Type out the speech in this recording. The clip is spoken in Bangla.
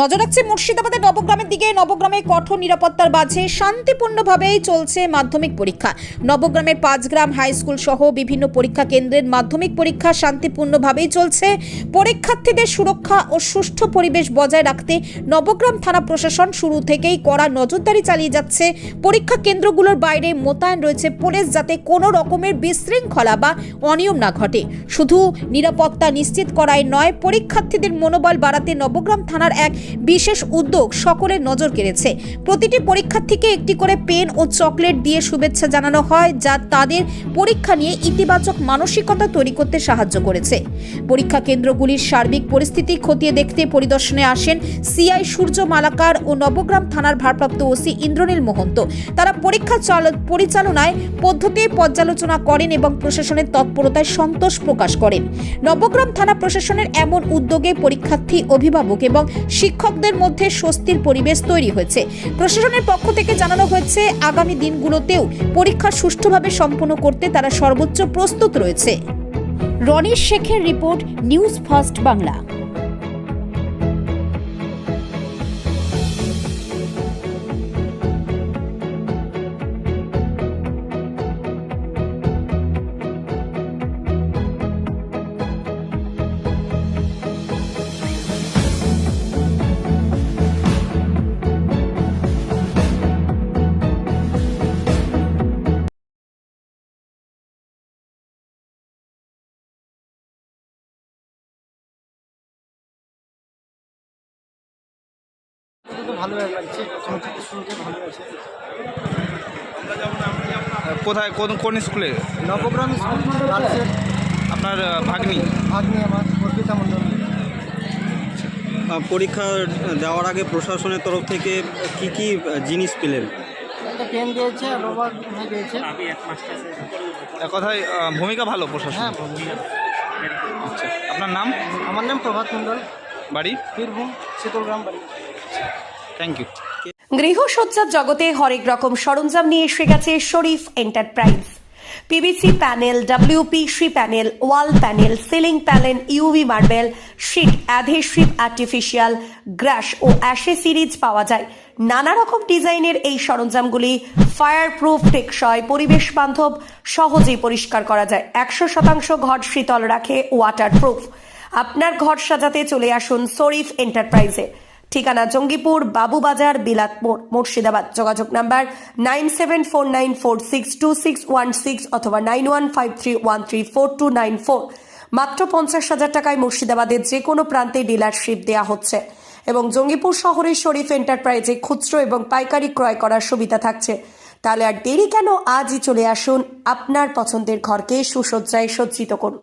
নজর রাখছে মুর্শিদাবাদের নবগ্রামের দিকে। নবগ্রামে কঠোর নিরাপত্তার মাঝে শান্তিপূর্ণভাবেই চলছে মাধ্যমিক পরীক্ষা। নবগ্রামের পাঁচগ্রাম হাই স্কুল সহ বিভিন্ন পরীক্ষা কেন্দ্রের মাধ্যমিক পরীক্ষা শান্তিপূর্ণভাবেই চলছে। পরীক্ষার্থীদের সুরক্ষা ও সুষ্ঠু পরিবেশ বজায় রাখতে নবগ্রাম থানা প্রশাসন শুরু থেকেই কড়া নজরদারি চালিয়ে যাচ্ছে। পরীক্ষা কেন্দ্রগুলোর বাইরে মোতায়েন রয়েছে পুলিশ যাতে কোনো রকমের বিশৃঙ্খলা বা অনিয়ম না ঘটে। শুধু নিরাপত্তা নিশ্চিত করাই নয়, পরীক্ষার্থীদের মনোবল বাড়াতে নবগ্রাম থানার এক বিশেষ উদ্যোগ সকলের নজর কেড়েছে। প্রতিটি পরীক্ষার্থীকে একটি করে পেন ও চকলেট দিয়ে শুভেচ্ছা জানানো হয়, যা তাদের পরীক্ষা নিয়ে ইতিবাচক মানসিকতা তৈরি করতে সাহায্য করেছে। পরীক্ষা কেন্দ্রগুলির সার্বিক পরিস্থিতি খতিয়ে দেখতে পরিদর্শনে আসেন সিআই সূর্য মালাকার ও নবগ্রাম থানার ভারপ্রাপ্ত ওসি ইন্দ্রনীল মহন্ত। তারা পরীক্ষা চাল- পরিচালনায় পদ্ধতি পর্যালোচনা করেন এবং প্রশাসনের তৎপরতায় সন্তোষ প্রকাশ করেন। নবগ্রাম থানা প্রশাসনের এমন উদ্যোগে পরীক্ষার্থী, অভিভাবক এবং শিক্ষকদের মধ্যে স্বস্তির পরিবেশ তৈরি হয়েছে। প্রশাসনের পক্ষ থেকে জানানো হয়েছে, আগামী দিনগুলোতেও পরীক্ষা সুষ্ঠুভাবে সম্পন্ন করতে তারা সর্বোচ্চ প্রস্তুত রয়েছে। রনিশ শেখের রিপোর্ট, নিউজ ফার্স্ট বাংলা। ভালো লাগছে ভালো কোথায় কোন কোন স্কুলে? নবগ্রাম স্কুল গার্লসের। আপনার ভাগ্নি? ভাগ্নি আমার অর্পিতা মণ্ডল। পরীক্ষা দেওয়ার আগে প্রশাসনের তরফ থেকে কি কি জিনিস পেলেন? একটা পেন দিয়েছে রবার দিয়েছে। এক কথায় ভূমিকা ভালো প্রশাসন হ্যাঁ বন্ধু। আপনার নাম? আমার নাম প্রভাত মণ্ডল। বাড়ি? বীরভূম শীতলগ্রাম বাড়ি। থ্যাংক ইউ গৃহসজ্জার জগতে হরেক রকম সরঞ্জাম নিয়ে এসে গেছে Sharif enterprise. PVC panel WP WPC panel, wall panel, ceiling panel UV marble, sheet, adhesive, artificial, grass ও অ্যাশে সিরিজ পাওয়া যায়। নানা রকম ডিজাইনের এই সরঞ্জামগুলি ফায়ার প্রুফ টেকসই, পরিবেশ বান্ধব, সহজেই পরিষ্কার করা যায়। একশো শতাংশ ঘর শীতল রাখে ওয়াটার প্রুফ আপনার ঘর সাজাতে চলে আসুন শরীফ এন্টারপ্রাইজে। ঠিকানা জঙ্গিপুর, বাবুবাজার, বিলাত মোড়। মুর্শিদাবাদ, যোগাযোগ number nine seven four nine four six two six one six অথবা nine one five three one three four two nine four. মাত্র পঞ্চাশ হাজার টাকায় মুর্শিদাবাদের যে কোনো প্রান্তে ডিলারশিপ দেওয়া হচ্ছে। এবং জঙ্গিপুর শহরের শরীফ এন্টারপ্রাইজে খুচরো এবং পাইকারি ক্রয় করার সুবিধা থাকছে। তাহলে আর দেরি কেন? আজই চলে আসুন আপনার পছন্দের ঘরকে সুসজ্জায় সজ্জিত করুন।